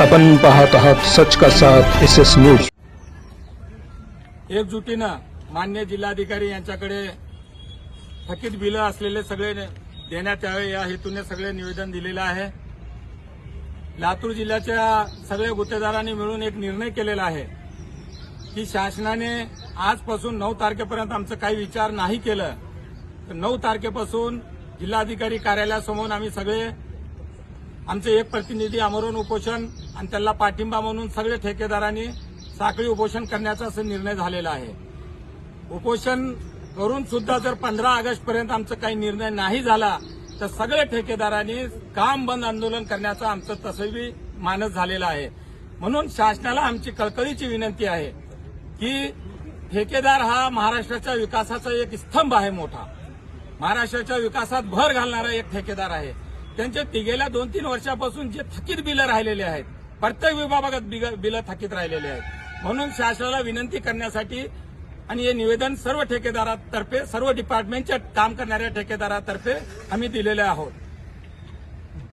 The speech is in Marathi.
आपण पाहत आहात सच का साथ एस एस न्यूज एकजुटीनं मान्य जिल्हाधिकारी यांच्याकडे थकीत बिलं असलेले सगळे देण्यात यावे या हेतूने सगळे निवेदन दिलेलं आहे. लातूर जिल्ह्याच्या सगळ्या गुत्तेदारांनी मिळून एक निर्णय केलेला आहे की शासनाने आजपासून नऊ तारखेपर्यंत आमचं काही विचार नाही केलं. तर नऊ तारखेपासून जिल्हाधिकारी कार्यालयासमोर आम्ही सगळे आमचे एक प्रतिनिधी आमरण उपोषण आणि त्याला पाठिंबा म्हणून सगळे ठेकेदारांनी साखळी उपोषण करण्याचा असं निर्णय झालेला आहे. उपोषण करून सुद्धा जर पंधरा ऑगस्ट पर्यंत आमचा काही निर्णय नाही झाला तर सगळे ठेकेदारांनी काम बंद आंदोलन करण्याचं आमचं तसंही मानस झालेलं आहे. म्हणून शासनाला आमची कळकळीची विनंती आहे की ठेकेदार हा महाराष्ट्राच्या विकासाचा एक स्तंभ आहे मोठा. महाराष्ट्राच्या विकासात भर घालणारा एक ठेकेदार आहे. त्यांचे ती गेल्या दोन तीन वर्षापासून जे थकीत बिलं राहिलेले आहेत प्रत्येक विभागात बिग- बिलं थकीत राहिलेले आहेत. म्हणून शासनाला विनंती करण्यासाठी आणि हे निवेदन सर्व ठेकेदारातर्फे सर्व डिपार्टमेंटच्या काम करणाऱ्या ठेकेदारातर्फे आम्ही दिलेले आहोत.